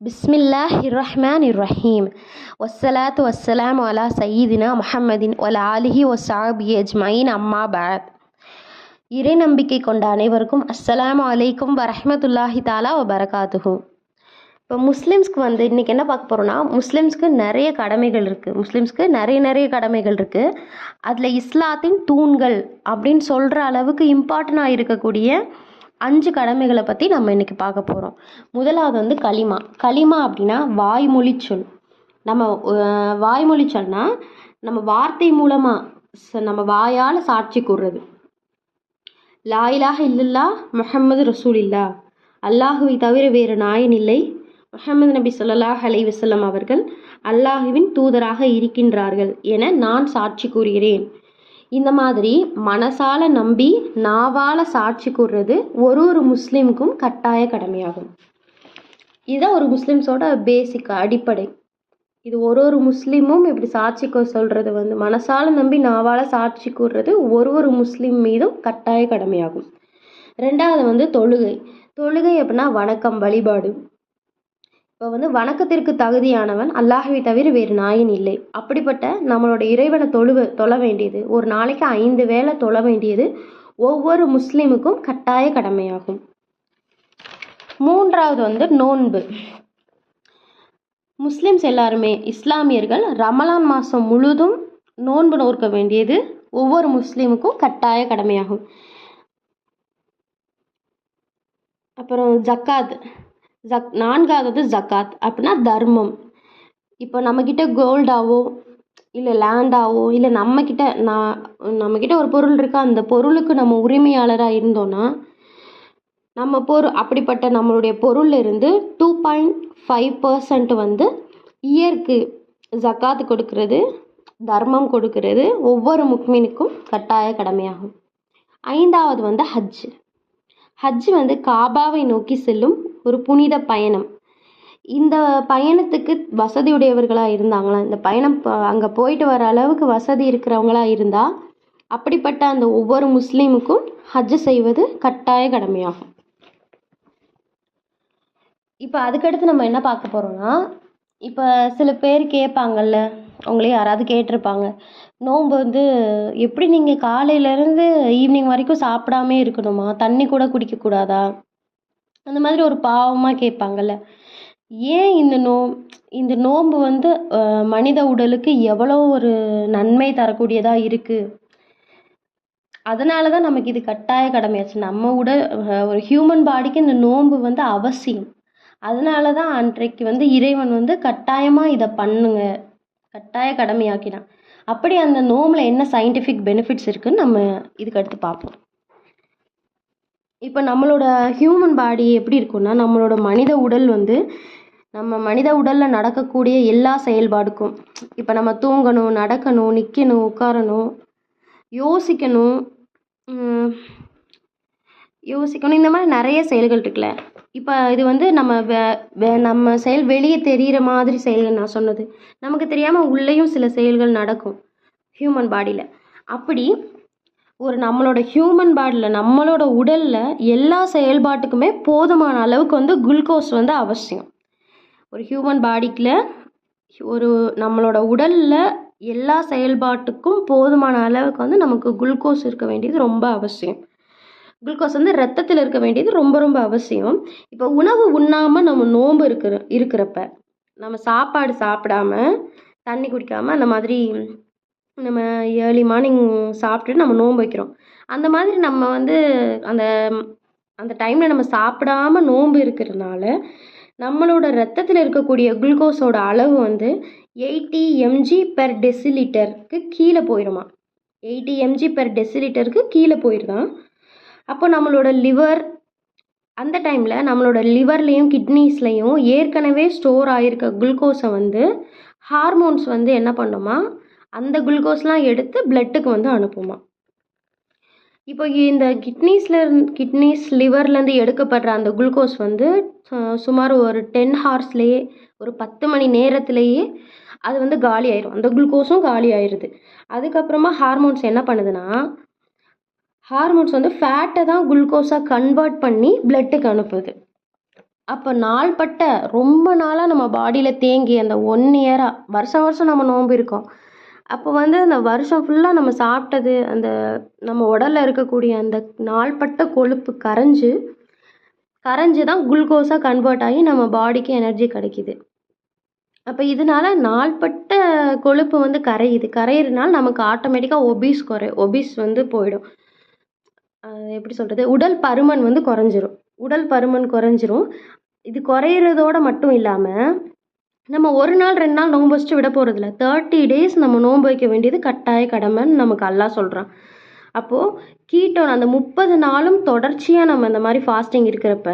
பிஸ்மில்லாஹி ரஹ்மான் ரஹீம் ஒசலாத் வஸ்ஸலாம் அலா சயீதினா முஹம்மதின் ஒல ஆலிஹி ஒசாபி அஜ்மைன் அம்மா பாத் இறை நம்பிக்கை கொண்ட அனைவருக்கும் அஸ்ஸலாம் அலைக்கும் வரஹமத்துல்லாஹி தாலா வ இப்போ முஸ்லீம்ஸ்க்கு வந்து இன்றைக்கி என்ன பார்க்க போகிறோன்னா முஸ்லீம்ஸ்க்கு நிறைய கடமைகள் இருக்குது முஸ்லீம்ஸ்க்கு நிறைய நிறைய கடமைகள் இருக்குது அதில் இஸ்லாத்தின் தூண்கள் அப்படின்னு சொல்கிற அளவுக்கு இம்பார்ட்டண்ட்டாக இருக்கக்கூடிய அஞ்சு கடமைகளை பற்றி நம்ம இன்றைக்கி பார்க்க போகிறோம் முதலாவது வந்து களிமா. களிமா அப்படின்னா வாய்மொழி சொல். நம்ம வாய்மொழி சொல்னால் நம்ம வார்த்தை மூலமாக நம்ம வாயால் சாட்சி கூறுறது. லாயிலாக இல்லல்லா முஹம்மது ரசூலில்லா. அல்லாஹுவை தவிர வேறு நாயன் இல்லை. முஹமது நபி ஸல்லல்லாஹு அலை வசல்லம் அவர்கள் அல்லாஹுவின் தூதராக இருக்கின்றார்கள் என நான் சாட்சி கூறுகிறேன். இந்த மாதிரி மனசால நம்பி நாவால சாட்சி கூறுறது ஒரு ஒரு முஸ்லீமுக்கும் கட்டாய கடமையாகும். இதுதான் ஒரு முஸ்லீம்ஸோட பேசிக் அடிப்படை. இது ஒரு ஒரு முஸ்லீமும் இப்படி சாட்சி சொல்கிறது வந்து மனசால நம்பி நாவால சாட்சி கூறுறது ஒரு ஒரு முஸ்லீம் மீதும் கட்டாய கடமையாகும். ரெண்டாவது வந்து தொழுகை. தொழுகை அப்படின்னா வணக்கம் வழிபாடு. இப்போ வந்து வணக்கத்திற்கு தகுதியானவன் அல்லாஹ்வை தவிர வேறு நாயன் இல்லை. அப்படிப்பட்ட நம்மளோட இறைவனை தொழுவ தொழ வேண்டியது ஒரு நாளைக்கு ஐந்து வேளை தொழ வேண்டியது ஒவ்வொரு முஸ்லீமுக்கும் கட்டாய கடமையாகும். மூன்றாவது வந்து நோன்பு. முஸ்லிம்ஸ் எல்லாருமே இஸ்லாமியர்கள் ரமலான் மாதம் முழுதும் நோன்பு நோக்க வேண்டியது ஒவ்வொரு முஸ்லீமுக்கும் கட்டாய கடமையாகும். அப்புறம் ஜக்காத். ஜக் நான்காவது ஜக்காத் அப்படின்னா தர்மம். இப்போ நம்மக்கிட்ட கோல்டாவோ இல்லை லேண்டாவோ இல்லை நம்மக்கிட்ட நான் நம்மக்கிட்ட ஒரு பொருள் இருக்கா அந்த பொருளுக்கு நம்ம உரிமையாளராக இருந்தோன்னா நம்ம பொருள் அப்படிப்பட்ட நம்மளுடைய பொருள்ல இருந்து டூ பாயிண்ட் ஃபைவ் பர்சன்ட் வந்து இயற்கு ஜக்காத்து கொடுக்கறது தர்மம் கொடுக்கறது ஒவ்வொரு முக்மீனுக்கும் கட்டாய கடமையாகும். ஐந்தாவது வந்து ஹஜ். ஹஜ் வந்து காபாவை நோக்கி செல்லும் ஒரு புனித பயணம். இந்த பயணத்துக்கு வசதியுடையவர்களாக இருந்தாங்களா? இந்த பயணம் அங்கே போயிட்டு வர அளவுக்கு வசதி இருக்கிறவங்களா இருந்தால் அப்படிப்பட்ட அந்த ஒவ்வொரு முஸ்லீமுக்கும் ஹஜ் செய்வது கட்டாய கடமையாகும். இப்போ அதுக்கடுத்து நம்ம என்ன பார்க்க போகிறோம்னா இப்போ சில பேர் கேட்பாங்கல்ல அவங்களே யாராவது கேட்டிருப்பாங்க நோன்பு வந்து எப்படி நீங்கள் காலையிலேருந்து ஈவினிங் வரைக்கும் சாப்பிடாமே இருக்கணுமா? தண்ணி கூட குடிக்கக்கூடாதா? அந்த மாதிரி ஒரு பாவமாக கேட்பாங்கல்ல. ஏன் இந்த நோ இந்த நோன்பு வந்து மனித உடலுக்கு எவ்வளோ ஒரு நன்மை தரக்கூடியதாக இருக்குது அதனால தான் நமக்கு இது கட்டாய கடமையாச்சு. நம்ம உடல் ஒரு ஹியூமன் பாடிக்கு இந்த நோன்பு வந்து அவசியம். அதனால தான் அன்றைக்கு வந்து இறைவன் வந்து கட்டாயமாக இதை பண்ணுங்க. கட்டாய கடமையாக்கினான் அப்படி அந்த நோம்பில் என்ன சயின்டிஃபிக் பெனிஃபிட்ஸ் இருக்குன்னு நம்ம இதுக்கு அடுத்து பார்ப்போம். இப்போ நம்மளோட ஹியூமன் பாடி எப்படி இருக்கும்னா நம்மளோட மனித உடல் வந்து நம்ம மனித உடலில் நடக்கக்கூடிய எல்லா செயல்பாடுக்கும் இப்போ நம்ம தூங்கணும் நடக்கணும் நிற்கணும் உட்காரணும் யோசிக்கணும் யோசிக்கணும் இந்த மாதிரி நிறைய செயல்கள் இருக்குல்ல. இப்போ இது வந்து நம்ம வே வே நம்ம செயல் வெளியே தெரிகிற மாதிரி செயல்கள் நான் சொன்னது. நமக்கு தெரியாமல் உள்ளேயும் சில செயல்கள் நடக்கும் ஹியூமன் பாடியில் அப்படி ஒரு நம்மளோட ஹியூமன் பாடியில் நம்மளோட உடலில் எல்லா செயல்பாட்டுக்குமே போதுமான அளவுக்கு வந்து குளுக்கோஸ் வந்து அவசியம். ஒரு ஹியூமன் பாடிக்குள்ள ஒரு நம்மளோட உடலில் எல்லா செயல்பாட்டுக்கும் போதுமான அளவுக்கு வந்து நமக்கு குளுக்கோஸ் இருக்க வேண்டியது ரொம்ப அவசியம். குளுக்கோஸ் வந்து ரத்தத்தில் இருக்க வேண்டியது ரொம்ப ரொம்ப அவசியம். இப்போ உணவு உண்ணாமல் நம்ம நோன்பு இருக்கிற இருக்கிறப்ப நம்ம சாப்பாடு சாப்பிடாம தண்ணி குடிக்காமல் அந்த மாதிரி நம்ம ஏர்லி மார்னிங் சாப்பிட்டுட்டு நம்ம நோன்பு வைக்கிறோம். அந்த மாதிரி நம்ம வந்து அந்த அந்த டைமில் நம்ம சாப்பிடாம நோன்பு இருக்கிறதுனால நம்மளோட ரத்தத்தில் இருக்கக்கூடிய குளுக்கோஸோட அளவு வந்து எயிட்டி எம்ஜி பெர் டெசிலிட்டருக்கு கீழே போயிடுமா எயிட்டி எம்ஜி பெர் டெசிலிட்டருக்கு கீழே போயிடுதான் அப்போ நம்மளோட லிவர் அந்த டைமில் நம்மளோட லிவர்லேயும் கிட்னிஸ்லேயும் ஏற்கனவே ஸ்டோர் ஆகிருக்க குளுக்கோஸை வந்து ஹார்மோன்ஸ் வந்து என்ன பண்ணுமா? அந்த குளுக்கோஸ்லாம் எடுத்து பிளட்டுக்கு வந்து அனுப்புமா. இப்போ இந்த கிட்னிஸில் கிட்னிஸ் லிவர்லேருந்து எடுக்கப்படுற அந்த குளுக்கோஸ் வந்து சு- சுமார் ஒரு டென் ஹார்ஸ்லேயே ஒரு பத்து மணி நேரத்திலேயே அது வந்து காலி ஆயிரும். அந்த குளுக்கோஸும் காலி ஆயிடுது அதுக்கப்புறமா ஹார்மோன்ஸ் என்ன பண்ணுதுன்னா ஹார்மோன்ஸ் வந்து ஃபேட்டை தான் குளுக்கோஸாக கன்வெர்ட் பண்ணி பிளட்டுக்கு அனுப்புது. அப்போ நாள்பட்ட ரொம்ப நாளாக நம்ம பாடியில் தேங்கி அந்த ஒன் இயராக வருஷம் வருஷம் நம்ம நோம்பு இருக்கோம். அப்போ வந்து அந்த வருஷம் ஃபுல்லாக நம்ம சாப்பிட்டது அந்த நம்ம உடலில் இருக்கக்கூடிய அந்த நாள்பட்ட கொழுப்பு கரைஞ்சு கரைஞ்சி தான் குளுக்கோஸாக கன்வெர்ட் ஆகி நம்ம பாடிக்கு எனர்ஜி கிடைக்கிது. அப்போ இதனால நாள்பட்ட கொழுப்பு வந்து கரையுது. கரையிறதுனால நமக்கு ஆட்டோமேட்டிக்காக ஒபீஸ் குறை ஒபீஸ் வந்து போயிடும். எப்படி சொல்கிறது உடல் பருமன் வந்து குறைஞ்சிரும். உடல் பருமன் குறைஞ்சிரும். இது குறையிறதோட மட்டும் இல்லாமல் நம்ம ஒரு நாள் ரெண்டு நாள் நோன்பு வச்சுட்டு விட போகிறதில்ல தேர்ட்டி டேஸ் நம்ம நோன்பு வைக்க வேண்டியது கட்டாய கடமைன்னு நமக்கு அல்லா சொல்கிறான் அப்போது கீட்டோன் அந்த முப்பது நாளும் தொடர்ச்சியாக நம்ம இந்த மாதிரி ஃபாஸ்டிங் இருக்கிறப்ப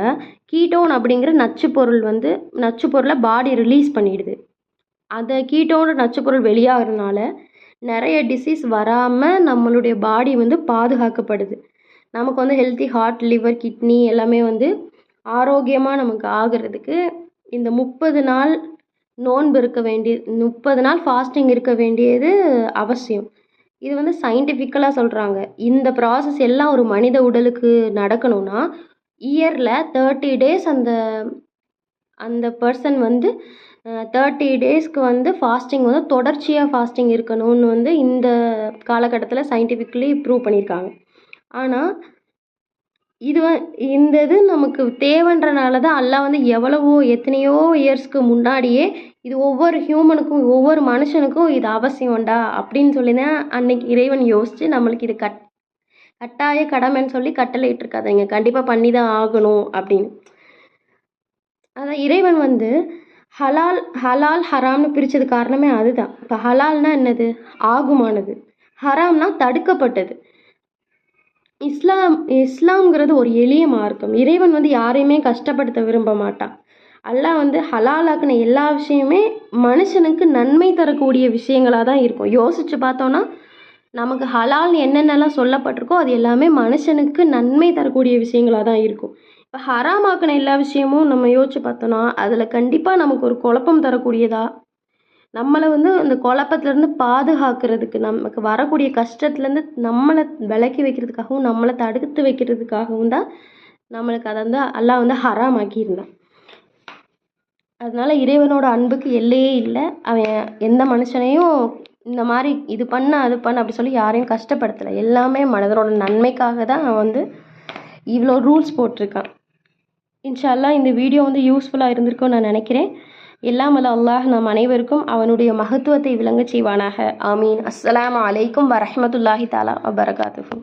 கீட்டோன் அப்படிங்கிற நச்சு பொருள் வந்து நச்சு பொருளை பாடி ரிலீஸ் பண்ணிடுது. அந்த கீட்டோன் நச்சு பொருள் வெளியாகிறதுனால நிறைய டிசீஸ் வராமல் நம்மளுடைய பாடி வந்து பாதுகாக்கப்படுது. நமக்கு வந்து ஹெல்த்தி ஹார்ட் லிவர் கிட்னி எல்லாமே வந்து ஆரோக்கியமாக நமக்கு ஆகிறதுக்கு இந்த முப்பது நாள் நோன்பு இருக்க வேண்டிய முப்பது நாள் ஃபாஸ்டிங் இருக்க வேண்டியது அவசியம். இது வந்து சயின்டிஃபிக்கலாக சொல்கிறாங்க இந்த ப்ராசஸ் எல்லாம் ஒரு மனித உடலுக்கு நடக்கணும்னா இயரில் தேர்ட்டி டேஸ் அந்த அந்த பர்சன் வந்து தேர்ட்டி டேஸ்க்கு வந்து ஃபாஸ்டிங் வந்து தொடர்ச்சியாக ஃபாஸ்டிங் இருக்கணும்னு வந்து இந்த காலகட்டத்தில் சயின்டிஃபிக்கலி ப்ரூவ் பண்ணியிருக்காங்க. ஆனால் இது இந்த இது நமக்கு தேவைன்றனால தான் அல்லா வந்து எவ்வளவோ எத்தனையோ இயர்ஸ்க்கு முன்னாடியே இது ஒவ்வொரு ஹியூமனுக்கும் ஒவ்வொரு மனுஷனுக்கும் இது அவசியம்டா அப்படின்னு சொல்லி தான் அன்னைக்கு இறைவன் யோசித்து நம்மளுக்கு இது கட் கட்டாய கடமைன்னு சொல்லி கட்டளையிட்டிருக்காதீங்க கண்டிப்பாக பண்ணி தான் ஆகணும் அப்படின்னு. அதான் இறைவன் வந்து ஹலால் ஹலால் ஹராம்னு பிரித்தது காரணமே அதுதான். இப்போ ஹலால்னா என்னது? ஆகுமானது. ஹராம்னா தடுக்கப்பட்டது. இஸ்லாம் இஸ்லாம்ங்கிறது ஒரு எளிய மார்க்கம். இறைவன் வந்து யாரையுமே கஷ்டப்படுத்த விரும்ப மாட்டான். அல்லாஹ் வந்து ஹலாலாக்குன எல்லா விஷயமே மனுஷனுக்கு நன்மை தரக்கூடிய விஷயங்களாக தான் இருக்கும். யோசித்து பார்த்தோன்னா நமக்கு ஹலால்னு என்னென்னலாம் சொல்லப்பட்டிருக்கோ அது எல்லாமே மனுஷனுக்கு நன்மை தரக்கூடிய விஷயங்களாக தான் இருக்கும். இப்போ ஹராமாக்கின எல்லா விஷயமும் நம்ம யோசிச்சு பார்த்தோன்னா அதில் கண்டிப்பாக நமக்கு ஒரு குழப்பம் தரக்கூடியதா? நம்மளை வந்து அந்த குழப்பத்துலேருந்து பாதுகாக்கிறதுக்கு நமக்கு வரக்கூடிய கஷ்டத்துலேருந்து நம்மளை விலக்கி வைக்கிறதுக்காகவும் நம்மளை தடுத்து வைக்கிறதுக்காகவும் தான் நம்மளுக்கு அதை வந்து எல்லாம் வந்து ஹராமாக்கியிருந்தான். அதனால இறைவனோட அன்புக்கு எல்லையே இல்லை. அவன் எந்த மனுஷனையும் இந்த மாதிரி இது பண்ண அது பண்ண அப்படி சொல்லி யாரையும் கஷ்டப்படுத்தலை. எல்லாமே மனிதரோட நன்மைக்காக தான் அவன் வந்து இவ்வளோ ரூல்ஸ் போட்டிருக்கான். இன்ஷா இந்த வீடியோ வந்து யூஸ்ஃபுல்லாக இருந்திருக்கும்னு நான் நினைக்கிறேன். எல்லாம் வல்ல அல்லாஹ் நம் அனைவருக்கும் அவனுடைய மகத்துவத்தை விளங்கச் செய்வானாக. ஆமீன். அஸ்ஸலாம் அலைக்கும் வரஹமத்துல்லாஹி தாலா வபரகாத்துஹு.